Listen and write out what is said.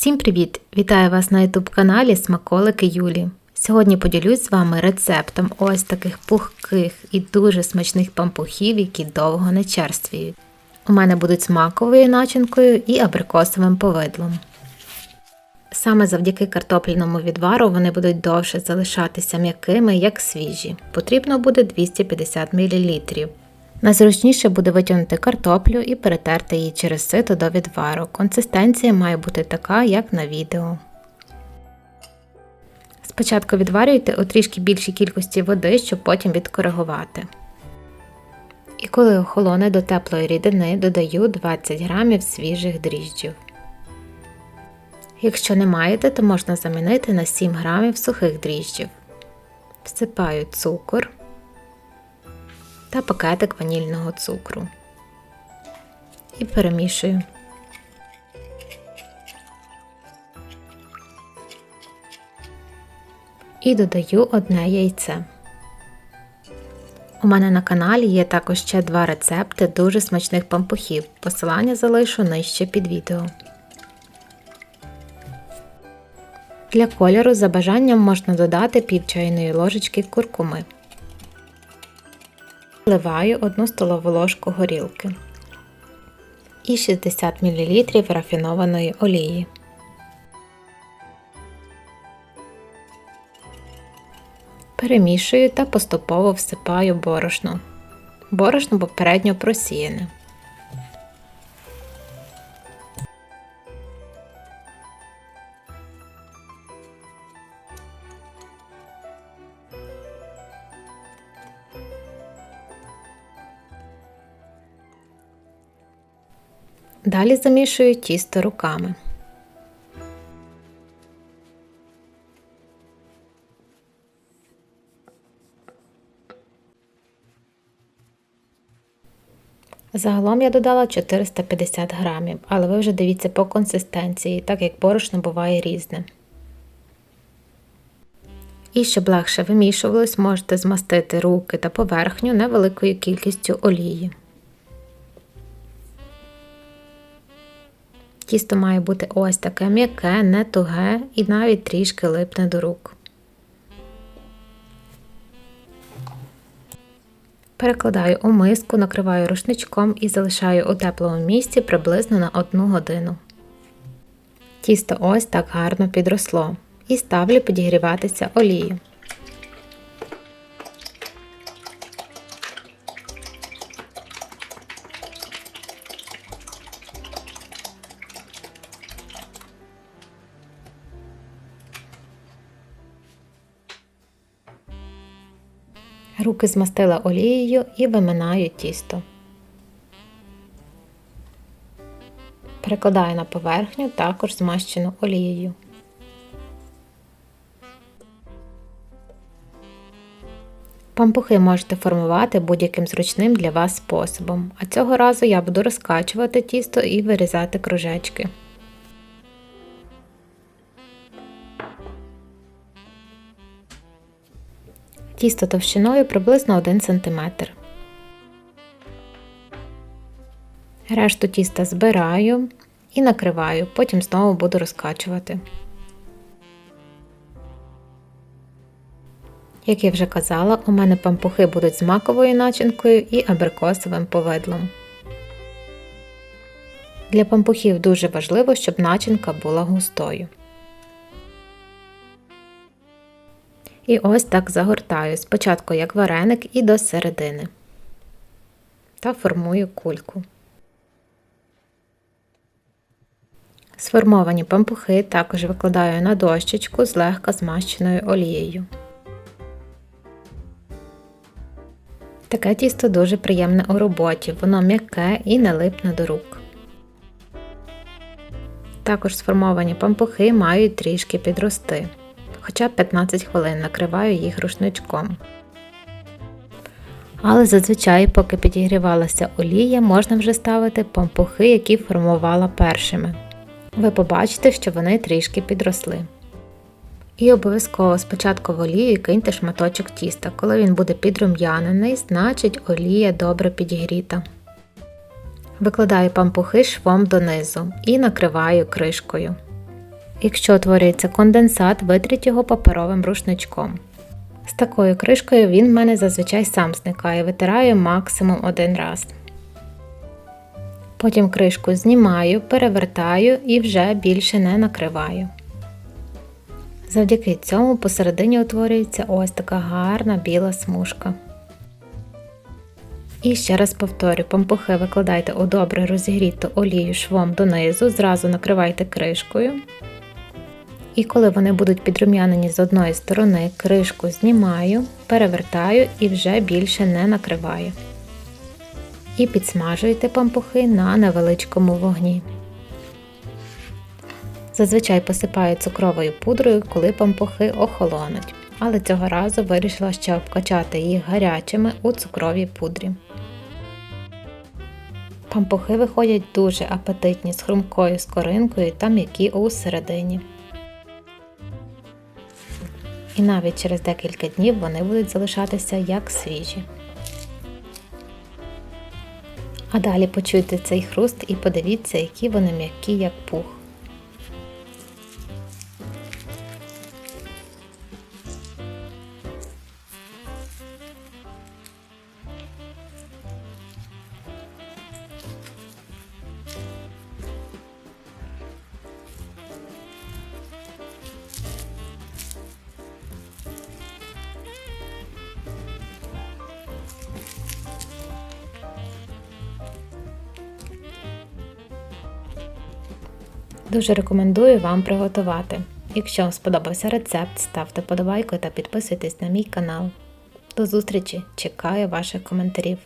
Всім привіт! Вітаю вас на YouTube каналі Смаколики Юлі. Сьогодні поділюсь з вами рецептом ось таких пухких і дуже смачних пампухів, які довго не черствіють. У мене будуть з маковою начинкою і абрикосовим повидлом. Саме завдяки картопляному відвару вони будуть довше залишатися м'якими, як свіжі. Потрібно буде 250 мл. Найзручніше буде витягнути картоплю і перетерти її через сито до відвару. Консистенція має бути така, як на відео. Спочатку відварюйте у трішки більшій кількості води, щоб потім відкоригувати. І коли охолоне до теплої рідини, додаю 20 г свіжих дріжджів. Якщо не маєте, то можна замінити на 7 г сухих дріжджів. Всипаю цукор та пакетик ванільного цукру і перемішую. І додаю одне яйце. У мене на каналі є також ще два рецепти дуже смачних пампухів. Посилання залишу нижче під відео. Для кольору за бажанням можна додати пів чайної ложечки куркуми. Вливаю 1 столову ложку горілки і 60 мл рафінованої олії. Перемішую та поступово всипаю борошно. Борошно попередньо просіяне. Далі замішую тісто руками. Загалом я додала 450 грамів, але ви вже дивіться по консистенції, так як борошно буває різне. І щоб легше вимішувалось, можете змастити руки та поверхню невеликою кількістю олії. Тісто має бути ось таке м'яке, не туге і навіть трішки липне до рук. Перекладаю у миску, накриваю рушничком і залишаю у теплому місці приблизно на 1 годину. Тісто ось так гарно підросло і ставлю підігріватися олію. Руки змастила олією і виминаю тісто. Перекладаю на поверхню також змащену олією. Пампухи можете формувати будь-яким зручним для вас способом, а цього разу я буду розкачувати тісто і вирізати кружечки. Тісто товщиною приблизно 1 см. Решту тіста збираю і накриваю, потім знову буду розкачувати. Як я вже казала, у мене пампухи будуть з маковою начинкою і абрикосовим повидлом. Для пампухів дуже важливо, щоб начинка була густою. І ось так загортаю спочатку як вареник і до середини та формую кульку. Сформовані пампухи також викладаю на дощечку з легко змащеною олією. Таке тісто дуже приємне у роботі, воно м'яке і не липне до рук. Також сформовані пампухи мають трішки підрости хоча б 15 хвилин накриваю їх рушничком. Але зазвичай, поки підігрівалася олія, можна вже ставити пампухи, які формувала першими. Ви побачите, що вони трішки підросли. І обов'язково спочатку в олію киньте шматочок тіста. Коли він буде підрум'янений, значить олія добре підігріта. Викладаю пампухи швом донизу і накриваю кришкою. Якщо утворюється конденсат, витріть його паперовим рушничком. З такою кришкою він в мене зазвичай сам зникає, витираю максимум один раз. Потім кришку знімаю, перевертаю і вже більше не накриваю. Завдяки цьому посередині утворюється ось така гарна біла смужка. І ще раз повторю, пампухи викладайте у добре розігріту олію швом донизу, зразу накривайте кришкою. І коли вони будуть підрум'янені з одної сторони, кришку знімаю, перевертаю і вже більше не накриваю. І підсмажуйте пампухи на невеличкому вогні. Зазвичай посипаю цукровою пудрою, коли пампухи охолонуть, але цього разу вирішила ще обкачати їх гарячими у цукровій пудрі. Пампухи виходять дуже апетитні з хрумкою скоринкою та м'які у середині. І навіть через декілька днів вони будуть залишатися як свіжі. А далі почуйте цей хруст і подивіться, які вони м'які, як пух. Дуже рекомендую вам приготувати. Якщо вам сподобався рецепт, ставте подобайку та підписуйтесь на мій канал. До зустрічі! Чекаю ваших коментарів.